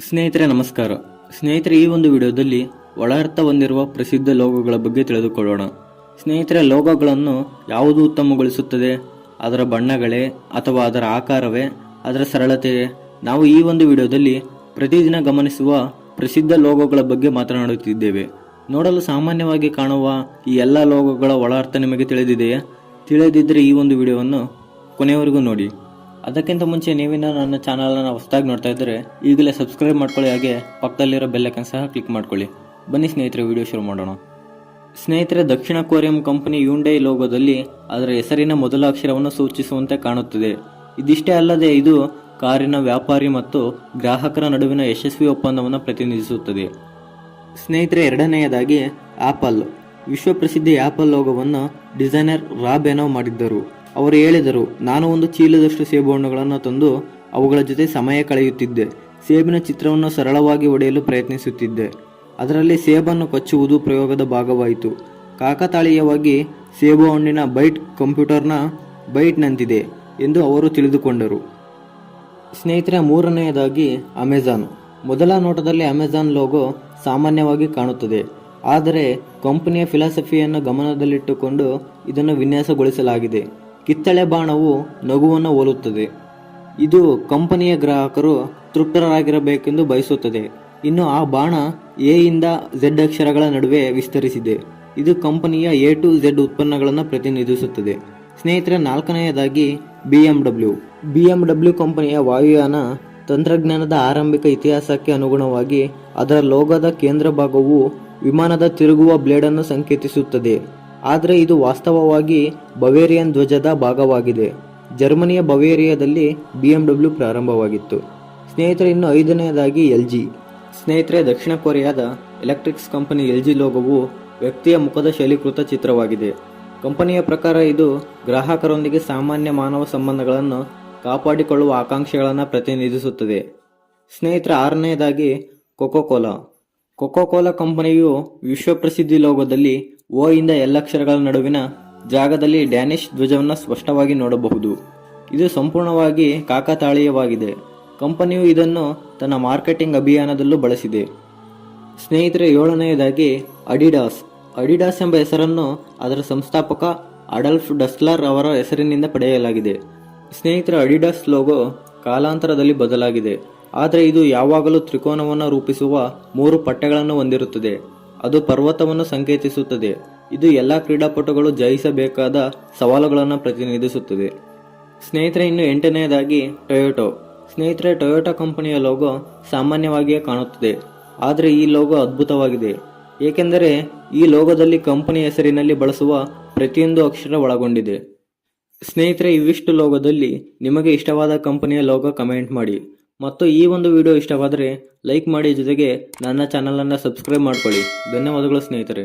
ಸ್ನೇಹಿತರೆ, ನಮಸ್ಕಾರ. ಸ್ನೇಹಿತರೆ, ಈ ಒಂದು ವಿಡಿಯೋದಲ್ಲಿ ಒಳಾರ್ಥ ಹೊಂದಿರುವ ಪ್ರಸಿದ್ಧ ಲೋಗೋಗಳ ಬಗ್ಗೆ ತಿಳಿದುಕೊಳ್ಳೋಣ. ಸ್ನೇಹಿತರೆ ಲೋಗೋಗಳನ್ನು ಯಾವುದು ಉತ್ತಮಗೊಳಿಸುತ್ತದೆ? ಅದರ ಬಣ್ಣಗಳೇ ಅಥವಾ ಅದರ ಆಕಾರವೇ? ಅದರ ಸರಳತೆಯೇ? ನಾವು ಈ ಒಂದು ವಿಡಿಯೋದಲ್ಲಿ ಪ್ರತಿದಿನ ಗಮನಿಸುವ ಪ್ರಸಿದ್ಧ ಲೋಗೋಗಳ ಬಗ್ಗೆ ಮಾತನಾಡುತ್ತಿದ್ದೇವೆ. ನೋಡಲು ಸಾಮಾನ್ಯವಾಗಿ ಕಾಣುವ ಈ ಎಲ್ಲ ಲೋಗೋಗಳ ಒಳಾರ್ಥ ನಿಮಗೆ ತಿಳಿದಿದೆಯೇ? ತಿಳಿದಿದ್ದರೆ ಈ ಒಂದು ವಿಡಿಯೋವನ್ನು ಕೊನೆಯವರೆಗೂ ನೋಡಿ. ಅದಕ್ಕಿಂತ ಮುಂಚೆ ನೀವಿನ ನನ್ನ ಚಾನಲನ್ನು ಹೊಸದಾಗಿ ನೋಡ್ತಾ ಇದ್ದರೆ ಈಗಲೇ ಸಬ್ಸ್ಕ್ರೈಬ್ ಮಾಡ್ಕೊಳ್ಳಿ, ಹಾಗೆ ಪಕ್ಕದಲ್ಲಿರೋ ಬೆಲ್ಲೈಕನ್ ಸಹ ಕ್ಲಿಕ್ ಮಾಡ್ಕೊಳ್ಳಿ. ಬನ್ನಿ ಸ್ನೇಹಿತರೆ ವಿಡಿಯೋ ಶುರು ಮಾಡೋಣ. ಸ್ನೇಹಿತರೆ, ದಕ್ಷಿಣ ಕೊರಿಯಂ ಕಂಪನಿ ಯುಂಡೈ ಲೋಗೋದಲ್ಲಿ ಅದರ ಹೆಸರಿನ ಮೊದಲ ಅಕ್ಷರವನ್ನು ಸೂಚಿಸುವಂತೆ ಕಾಣುತ್ತದೆ. ಇದಿಷ್ಟೇ ಅಲ್ಲದೆ ಇದು ಕಾರಿನ ವ್ಯಾಪಾರಿ ಮತ್ತು ಗ್ರಾಹಕರ ನಡುವಿನ ಯಶಸ್ವಿ ಒಪ್ಪಂದವನ್ನು ಪ್ರತಿನಿಧಿಸುತ್ತದೆ. ಸ್ನೇಹಿತರೆ, ಎರಡನೆಯದಾಗಿ ಆಪಲ್ ವಿಶ್ವಪ್ರಸಿದ್ಧ ಆಪಲ್ ಲೋಗೋವನ್ನು ಡಿಸೈನರ್ ರಾಬೆನೋ ಮಾಡಿದ್ದರು. ಅವರು ಹೇಳಿದರು, ನಾನು ಒಂದು ಚೀಲದಷ್ಟು ಸೇಬು ಹಣ್ಣುಗಳನ್ನು ತಂದು ಅವುಗಳ ಜೊತೆ ಸಮಯ ಕಳೆಯುತ್ತಿದ್ದೆ. ಸೇಬಿನ ಚಿತ್ರವನ್ನು ಸರಳವಾಗಿ ಒಡೆಯಲು ಪ್ರಯತ್ನಿಸುತ್ತಿದ್ದೆ. ಅದರಲ್ಲಿ ಸೇಬನ್ನು ಕೊಚ್ಚುವುದು ಪ್ರಯೋಗದ ಭಾಗವಾಯಿತು. ಕಾಕತಾಳೀಯವಾಗಿ ಸೇಬು ಹಣ್ಣಿನ ಬೈಟ್ ಕಂಪ್ಯೂಟರ್ನ ಬೈಟ್ನಂತಿದೆ ಎಂದು ಅವರು ತಿಳಿದುಕೊಂಡರು. ಸ್ನೇಹಿತರೆ, ಮೂರನೆಯದಾಗಿ ಅಮೆಜಾನ್. ಮೊದಲ ನೋಟದಲ್ಲಿ ಅಮೆಜಾನ್ ಲೋಗೋ ಸಾಮಾನ್ಯವಾಗಿ ಕಾಣುತ್ತದೆ. ಆದರೆ, ಕಂಪನಿಯ ಫಿಲಾಸಫಿಯನ್ನು ಗಮನದಲ್ಲಿಟ್ಟುಕೊಂಡು ಇದನ್ನು ವಿನ್ಯಾಸಗೊಳಿಸಲಾಗಿದೆ. ಕಿತ್ತಳೆ ಬಾಣವು ನಗುವನ್ನು ಹೋಲುತ್ತದೆ. ಇದು ಕಂಪನಿಯ ಗ್ರಾಹಕರು ತೃಪ್ತರಾಗಿರಬೇಕೆಂದು ಬಯಸುತ್ತದೆ. ಇನ್ನು ಆ ಬಾಣ ಎ ಇಂದ ಝೆಡ್ ಅಕ್ಷರಗಳ ನಡುವೆ ವಿಸ್ತರಿಸಿದೆ. ಇದು ಕಂಪನಿಯ ಎ ಟು ಝೆಡ್ ಉತ್ಪನ್ನಗಳನ್ನು ಪ್ರತಿನಿಧಿಸುತ್ತದೆ. ಸ್ನೇಹಿತರೆ, ನಾಲ್ಕನೆಯದಾಗಿ B M W B M W ಕಂಪನಿಯ ವಾಯುಯಾನ ತಂತ್ರಜ್ಞಾನದ ಆರಂಭಿಕ ಇತಿಹಾಸಕ್ಕೆ ಅನುಗುಣವಾಗಿ ಅದರ ಲೋಗದ ಕೇಂದ್ರ ಭಾಗವು ವಿಮಾನದ ತಿರುಗುವ ಬ್ಲೇಡನ್ನು ಸಂಕೇತಿಸುತ್ತದೆ. ಆದರೆ ಇದು ವಾಸ್ತವವಾಗಿ ಬವೇರಿಯನ್ ಧ್ವಜದ ಭಾಗವಾಗಿದೆ. ಜರ್ಮನಿಯ ಬವೇರಿಯಾದಲ್ಲಿ ಬಿ ಎಂ ಡಬ್ಲ್ಯೂ ಪ್ರಾರಂಭವಾಗಿತ್ತು. ಸ್ನೇಹಿತರೆ, ಇನ್ನು ಐದನೆಯದಾಗಿ ಎಲ್ ಜಿ ಸ್ನೇಹಿತರೆ, ದಕ್ಷಿಣ ಕೊರಿಯಾದ ಎಲೆಕ್ಟ್ರಿಕ್ಸ್ ಕಂಪನಿ ಎಲ್ ಜಿ ಲೋಗವು ವ್ಯಕ್ತಿಯ ಮುಖದ ಶೈಲೀಕೃತ ಚಿತ್ರವಾಗಿದೆ. ಕಂಪನಿಯ ಪ್ರಕಾರ ಇದು ಗ್ರಾಹಕರೊಂದಿಗೆ ಸಾಮಾನ್ಯ ಮಾನವ ಸಂಬಂಧಗಳನ್ನು ಕಾಪಾಡಿಕೊಳ್ಳುವ ಆಕಾಂಕ್ಷೆಗಳನ್ನು ಪ್ರತಿನಿಧಿಸುತ್ತದೆ. ಸ್ನೇಹಿತರೆ, ಆರನೆಯದಾಗಿ Coca Cola Cola. Coca Cola ಕಂಪನಿಯು ವಿಶ್ವಪ್ರಸಿದ್ಧಿ ಲೋಗೋದಲ್ಲಿ ಓ ಇಂದ ಎಲ್ಲ ಅಕ್ಷರಗಳ ನಡುವಿನ ಜಾಗದಲ್ಲಿ ಡ್ಯಾನಿಶ್ ಧ್ವಜವನ್ನು ಸ್ಪಷ್ಟವಾಗಿ ನೋಡಬಹುದು. ಇದು ಸಂಪೂರ್ಣವಾಗಿ ಕಾಕತಾಳೀಯವಾಗಿದೆ. ಕಂಪನಿಯು ಇದನ್ನು ತನ್ನ ಮಾರ್ಕೆಟಿಂಗ್ ಅಭಿಯಾನದಲ್ಲೂ ಬಳಸಿದೆ. ಸ್ನೇಹಿತರೆ, ಏಳನೆಯದಾಗಿ ಅಡಿಡಾಸ್. ಅಡಿಡಾಸ್ ಎಂಬ ಹೆಸರನ್ನು ಅದರ ಸಂಸ್ಥಾಪಕ ಅಡಲ್ಫ್ ಡಸ್ಲರ್ ಅವರ ಹೆಸರಿನಿಂದ ಪಡೆಯಲಾಗಿದೆ. ಸ್ನೇಹಿತರ, ಅಡಿಡಾಸ್ ಲೋಗೋ ಕಾಲಾಂತರದಲ್ಲಿ ಬದಲಾಗಿದೆ. ಆದರೆ ಇದು ಯಾವಾಗಲೂ ತ್ರಿಕೋನವನ್ನು ರೂಪಿಸುವ ಮೂರು ಪಟ್ಟೆಗಳನ್ನು ಹೊಂದಿರುತ್ತದೆ. ಅದು ಪರ್ವತವನ್ನು ಸಂಕೇತಿಸುತ್ತದೆ. ಇದು ಎಲ್ಲ ಕ್ರೀಡಾಪಟುಗಳು ಜಯಿಸಬೇಕಾದ ಸವಾಲುಗಳನ್ನು ಪ್ರತಿನಿಧಿಸುತ್ತದೆ. ಸ್ನೇಹಿತರೆ, ಇನ್ನು ಎಂಟನೆಯದಾಗಿ ಟೊಯೋಟೋ. ಸ್ನೇಹಿತರೆ, ಟೊಯೋಟಾ ಕಂಪನಿಯ ಲೋಗೋ ಸಾಮಾನ್ಯವಾಗಿಯೇ ಕಾಣುತ್ತದೆ. ಆದರೆ ಈ ಲೋಗೋ ಅದ್ಭುತವಾಗಿದೆ. ಏಕೆಂದರೆ ಈ ಲೋಗೋದಲ್ಲಿ ಕಂಪನಿ ಹೆಸರಿನಲ್ಲಿ ಬಳಸುವ ಪ್ರತಿಯೊಂದು ಅಕ್ಷರ ಒಳಗೊಂಡಿದೆ. ಸ್ನೇಹಿತರೆ, ಇವಿಷ್ಟು ಲೋಗೋದಲ್ಲಿ ನಿಮಗೆ ಇಷ್ಟವಾದ ಕಂಪನಿಯ ಲೋಗೋ ಕಮೆಂಟ್ ಮಾಡಿ. ಮತ್ತು ಈ ಒಂದು ವಿಡಿಯೋ ಇಷ್ಟವಾದರೆ ಲೈಕ್ ಮಾಡಿ ಜೊತೆಗೆ ನನ್ನ ಚಾನಲನ್ನು ಸಬ್ಸ್ಕ್ರೈಬ್ ಮಾಡ್ಕೊಳ್ಳಿ. ಧನ್ಯವಾದಗಳು ಸ್ನೇಹಿತರೆ.